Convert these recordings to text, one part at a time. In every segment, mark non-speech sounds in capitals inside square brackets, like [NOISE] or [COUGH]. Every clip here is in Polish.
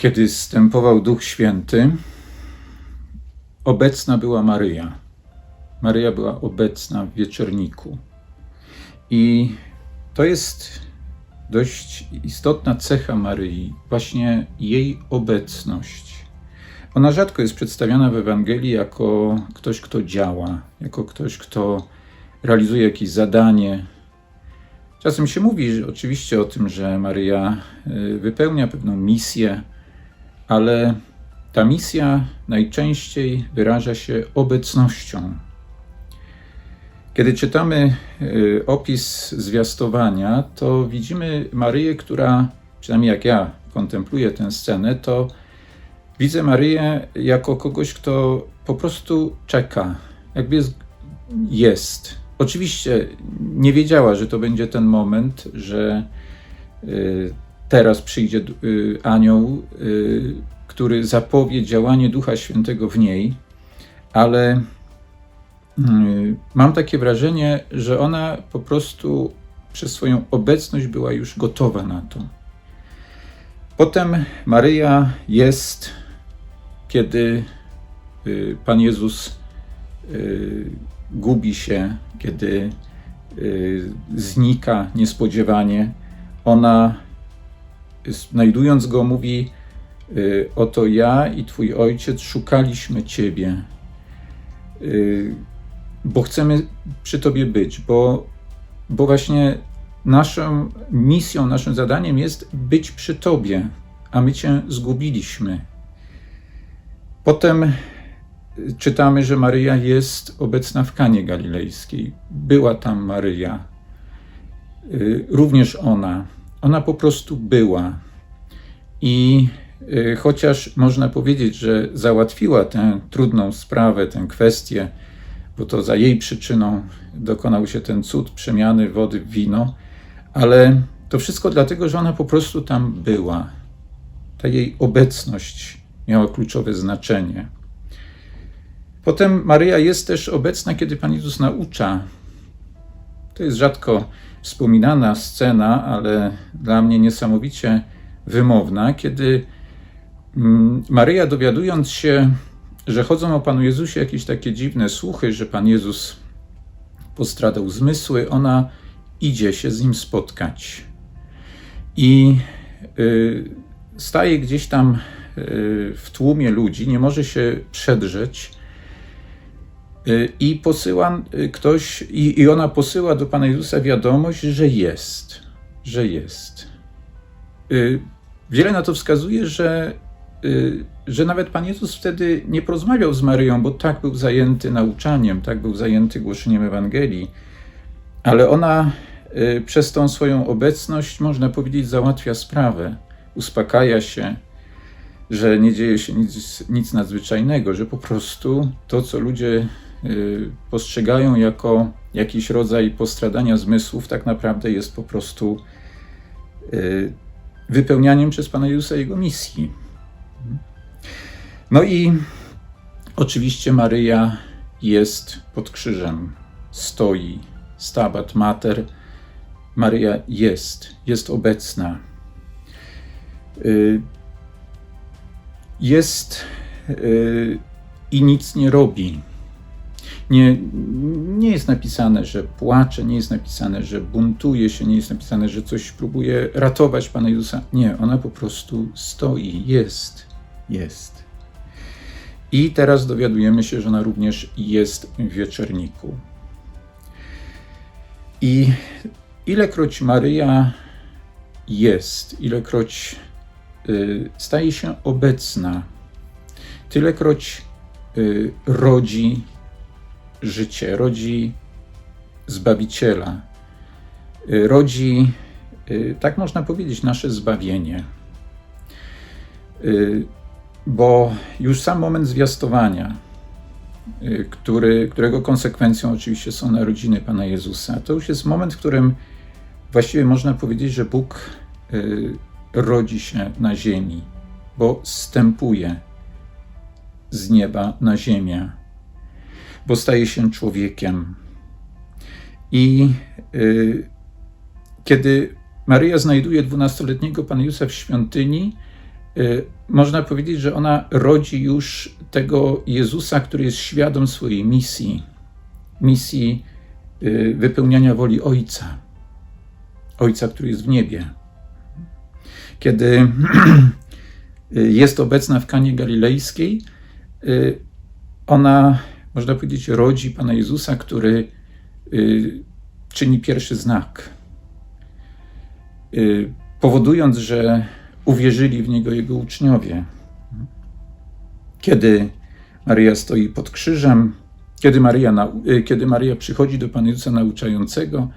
Kiedy zstępował Duch Święty, obecna była Maryja. Maryja była obecna w wieczorniku. I to jest dość istotna cecha Maryi, właśnie jej obecność. Ona rzadko jest przedstawiana w Ewangelii jako ktoś, kto działa, jako ktoś, kto realizuje jakieś zadanie. Czasem się mówi oczywiście o tym, że Maryja y, wypełnia pewną misję, ale ta misja najczęściej wyraża się obecnością. Kiedy czytamy y, opis zwiastowania, to widzimy Maryję, która, przynajmniej jak ja kontempluję tę scenę, to widzę Maryję jako kogoś, kto po prostu czeka, jakby jest. jest. Oczywiście nie wiedziała, że to będzie ten moment, że y, teraz przyjdzie y, anioł, y, który zapowie działanie Ducha Świętego w niej, ale y, mam takie wrażenie, że ona po prostu przez swoją obecność była już gotowa na to. Potem Maryja jest, kiedy Pan Jezus gubi się, kiedy znika niespodziewanie. Ona, znajdując go, mówi: y, Oto ja i Twój ojciec szukaliśmy Ciebie, y, bo chcemy przy Tobie być, bo, bo właśnie naszą misją, naszym zadaniem jest być przy Tobie, a my Cię zgubiliśmy. Potem czytamy, że Maryja jest obecna w Kanie Galilejskiej. Była tam Maryja, y, również ona. Ona po prostu była. I y, chociaż można powiedzieć, że załatwiła tę trudną sprawę, tę kwestię, bo to za jej przyczyną dokonał się ten cud przemiany wody w wino, ale to wszystko dlatego, że ona po prostu tam była. Ta jej obecność miała kluczowe znaczenie. Potem Maryja jest też obecna, kiedy Pan Jezus naucza. To jest rzadko wspominana scena, ale dla mnie niesamowicie wymowna, kiedy mm, Maryja, dowiadując się, że chodzą o Panu Jezusie jakieś takie dziwne słuchy, że Pan Jezus postradał zmysły, ona idzie się z nim spotkać. I y, staje gdzieś tam y, w tłumie ludzi, nie może się przedrzeć I posyła y, ktoś, i, i ona posyła do Pana Jezusa wiadomość, że jest, że jest. Y, wiele na to wskazuje, że, że nawet Pan Jezus wtedy nie porozmawiał z Maryją, bo tak był zajęty nauczaniem, tak był zajęty głoszeniem Ewangelii, ale ona przez tą swoją obecność, można powiedzieć, załatwia sprawę, uspokaja się, że nie dzieje się nic, nic nadzwyczajnego, że po prostu to, co ludzie Y, postrzegają jako jakiś rodzaj postradania zmysłów, tak naprawdę jest po prostu y, wypełnianiem przez Pana Jezusa jego misji. No i oczywiście Maryja jest pod krzyżem, stoi, stabat mater. Maryja jest, jest obecna. Y, jest i nic nie robi nie, nie jest napisane, że płacze, nie jest napisane, że buntuje się, nie jest napisane, że coś próbuje ratować Pana Jezusa. Nie, ona po prostu stoi, jest, jest. I teraz dowiadujemy się, że ona również jest w wieczorniku. I ilekroć Maryja jest, ilekroć y, staje się obecna, tylekroć y, rodzi życie, rodzi Zbawiciela, y, rodzi, y, tak można powiedzieć, nasze zbawienie. Y, bo już sam moment zwiastowania, który, którego konsekwencją oczywiście są narodziny Pana Jezusa, to już jest moment, w którym właściwie można powiedzieć, że Bóg rodzi się na ziemi, bo stępuje z nieba na ziemię bo staje się człowiekiem. I y, kiedy Maryja znajduje dwunastoletniego Pana Jezusa w świątyni, y, można powiedzieć, że ona rodzi już tego Jezusa, który jest świadom swojej misji, misji y, wypełniania woli Ojca, Ojca, który jest w niebie. Kiedy [CLEARS THROAT] jest obecna w Kanie Galilejskiej, y, ona, można powiedzieć, rodzi Pana Jezusa, który y, czyni pierwszy znak, y, powodując, że uwierzyli w Niego Jego uczniowie. Kiedy Maria stoi pod krzyżem, kiedy Maria, y, kiedy Maria przychodzi do Pana Jezusa nauczającego,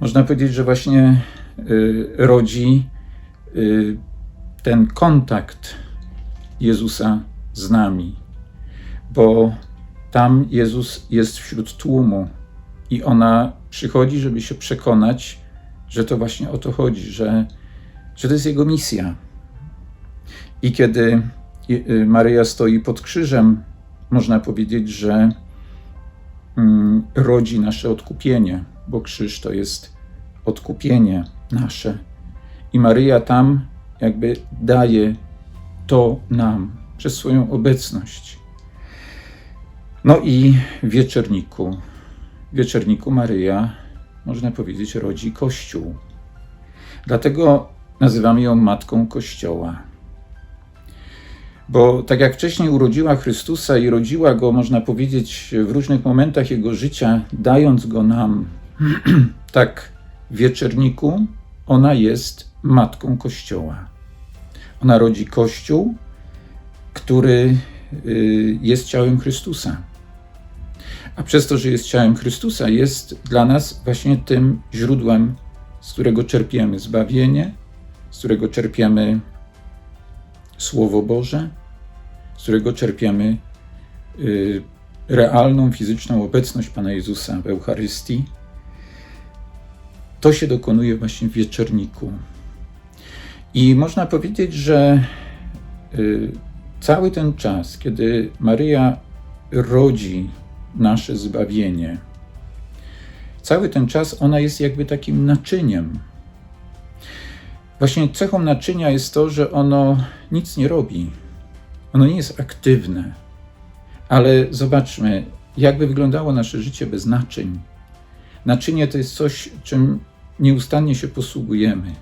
można powiedzieć, że właśnie rodzi ten kontakt Jezusa z nami, bo tam Jezus jest wśród tłumu i ona przychodzi, żeby się przekonać, że to właśnie o to chodzi, że, że to jest Jego misja. I kiedy y, Maryja stoi pod krzyżem, można powiedzieć, że mm, rodzi nasze odkupienie, bo krzyż to jest odkupienie nasze. I Maryja tam jakby daje to nam przez swoją obecność. No i w wieczerniku, w wieczerniku Maryja, można powiedzieć, rodzi Kościół. Dlatego nazywamy ją Matką Kościoła. Bo tak jak wcześniej urodziła Chrystusa i rodziła go, można powiedzieć, w różnych momentach jego życia, dając go nam, [CLEARS THROAT] tak w wieczerniku ona jest Matką Kościoła. Ona rodzi Kościół, który y, jest ciałem Chrystusa. A przez to, że jest ciałem Chrystusa, jest dla nas właśnie tym źródłem, z którego czerpiemy zbawienie, z którego czerpiemy Słowo Boże, z którego czerpiemy y, realną, fizyczną obecność Pana Jezusa w Eucharystii. To się dokonuje właśnie w wieczorniku. I można powiedzieć, że y, cały ten czas, kiedy Maryja rodzi nasze zbawienie, cały ten czas ona jest jakby takim naczyniem. Właśnie cechą naczynia jest to, że ono nic nie robi. Ono nie jest aktywne. Ale zobaczmy, jakby wyglądało nasze życie bez naczyń. Naczynie to jest coś, czym nieustannie się posługujemy.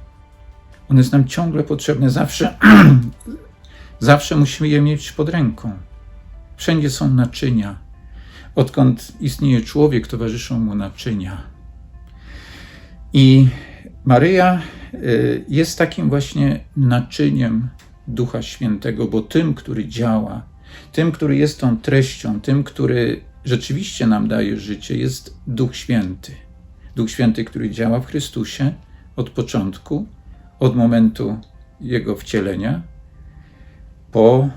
One jest nam ciągle potrzebne, zawsze, [CLEARS THROAT] zawsze musimy je mieć pod ręką. Wszędzie są naczynia. Odkąd istnieje człowiek, towarzyszą mu naczynia. I Maryja y, jest takim właśnie naczyniem Ducha Świętego, bo tym, który działa, tym, który jest tą treścią, tym, który rzeczywiście nam daje życie, jest Duch Święty. Duch Święty, który działa w Chrystusie od początku, od momentu Jego wcielenia, po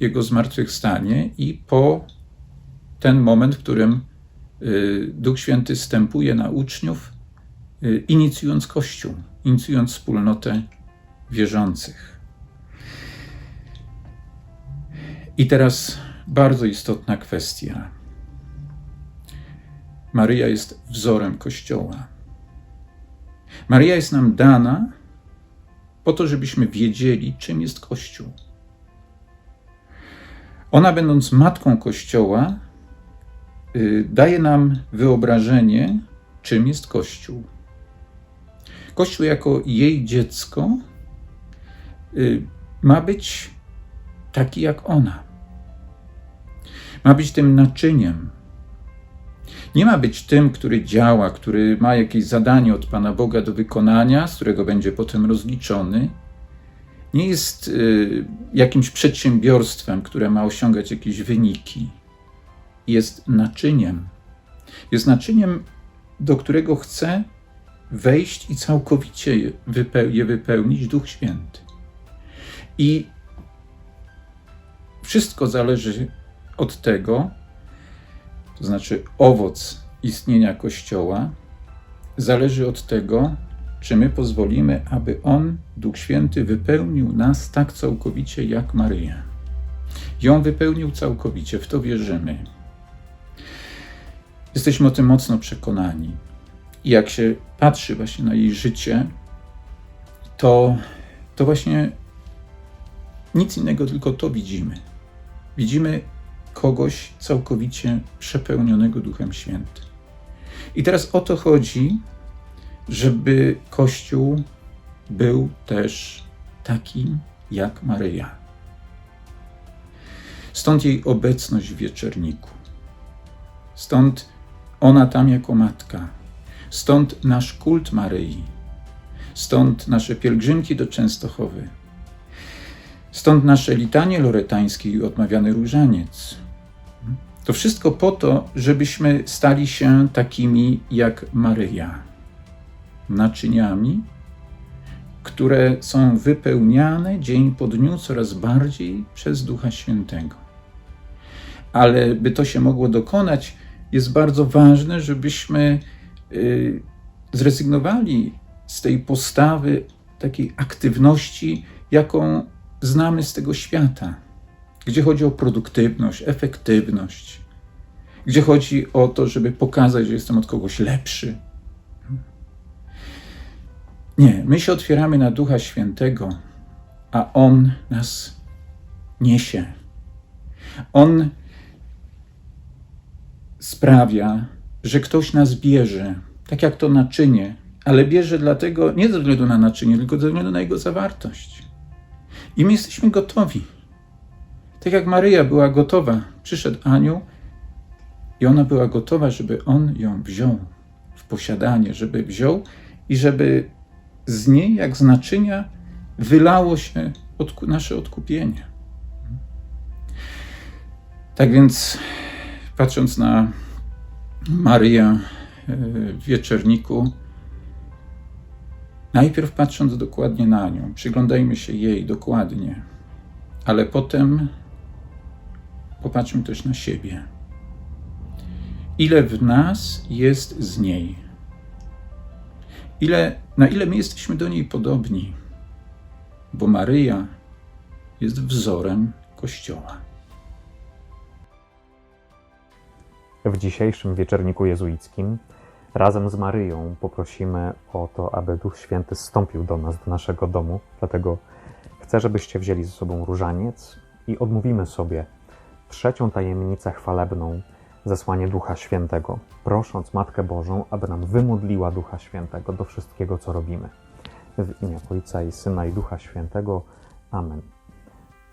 Jego zmartwychwstanie i po ten moment, w którym y, Duch Święty stępuje na uczniów, y, inicjując Kościół, inicjując wspólnotę wierzących. I teraz bardzo istotna kwestia. Maryja jest wzorem Kościoła. Maryja jest nam dana po to, żebyśmy wiedzieli, czym jest Kościół. Ona, będąc matką Kościoła, daje nam wyobrażenie, czym jest Kościół. Kościół jako jej dziecko y, ma być taki jak ona. Ma być tym naczyniem. Nie ma być tym, który działa, który ma jakieś zadanie od Pana Boga do wykonania, z którego będzie potem rozliczony. Nie jest y, jakimś przedsiębiorstwem, które ma osiągać jakieś wyniki. Jest naczyniem. Jest naczyniem, do którego chce wejść i całkowicie je, wypeł je wypełnić Duch Święty. I wszystko zależy od tego, to znaczy owoc istnienia Kościoła, zależy od tego, czy my pozwolimy, aby On, Duch Święty, wypełnił nas tak całkowicie jak Maryję. Ją wypełnił całkowicie, w to wierzymy. Jesteśmy o tym mocno przekonani. I jak się patrzy właśnie na jej życie, to, to właśnie Nic innego, tylko to widzimy. Widzimy kogoś całkowicie przepełnionego Duchem Świętym. I teraz o to chodzi, żeby Kościół był też taki jak Maryja. Stąd jej obecność w wieczerniku. Stąd ona tam jako matka. Stąd nasz kult Maryi. Stąd nasze pielgrzymki do Częstochowy. Stąd nasze litanie loretańskie i odmawiany różaniec. To wszystko po to, żebyśmy stali się takimi jak Maryja. Naczyniami, które są wypełniane dzień po dniu coraz bardziej przez Ducha Świętego. Ale by to się mogło dokonać, jest bardzo ważne, żebyśmy y, zrezygnowali z tej postawy, takiej aktywności, jaką znamy z tego świata, gdzie chodzi o produktywność, efektywność, gdzie chodzi o to, żeby pokazać, że jestem od kogoś lepszy. Nie, my się otwieramy na Ducha Świętego, a On nas niesie. On sprawia, że ktoś nas bierze, tak jak to naczynie, ale bierze dlatego nie ze względu na naczynie, tylko ze względu na jego zawartość. I my jesteśmy gotowi. Tak jak Maryja była gotowa, przyszedł anioł i ona była gotowa, żeby on ją wziął w posiadanie, żeby wziął i żeby z niej, jak z naczynia, wylało się odku nasze odkupienie. Tak więc, patrząc na Maryję e, w wieczerniku, najpierw patrząc dokładnie na nią, przyglądajmy się jej dokładnie, ale potem popatrzmy też na siebie. Ile w nas jest z niej? Ile, na ile my jesteśmy do niej podobni? Bo Maryja jest wzorem Kościoła. W dzisiejszym wieczorniku jezuickim razem z Maryją poprosimy o to, aby Duch Święty zstąpił do nas, do naszego domu. Dlatego chcę, żebyście wzięli ze sobą różaniec i odmówimy sobie trzecią tajemnicę chwalebną zesłanie Ducha Świętego, prosząc Matkę Bożą, aby nam wymodliła Ducha Świętego do wszystkiego, co robimy. W imię Ojca i Syna i Ducha Świętego. Amen.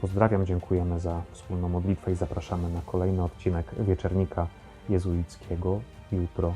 pozdrawiam, dziękujemy za wspólną modlitwę i zapraszamy na kolejny odcinek Wieczernika Jezuickiego jutro.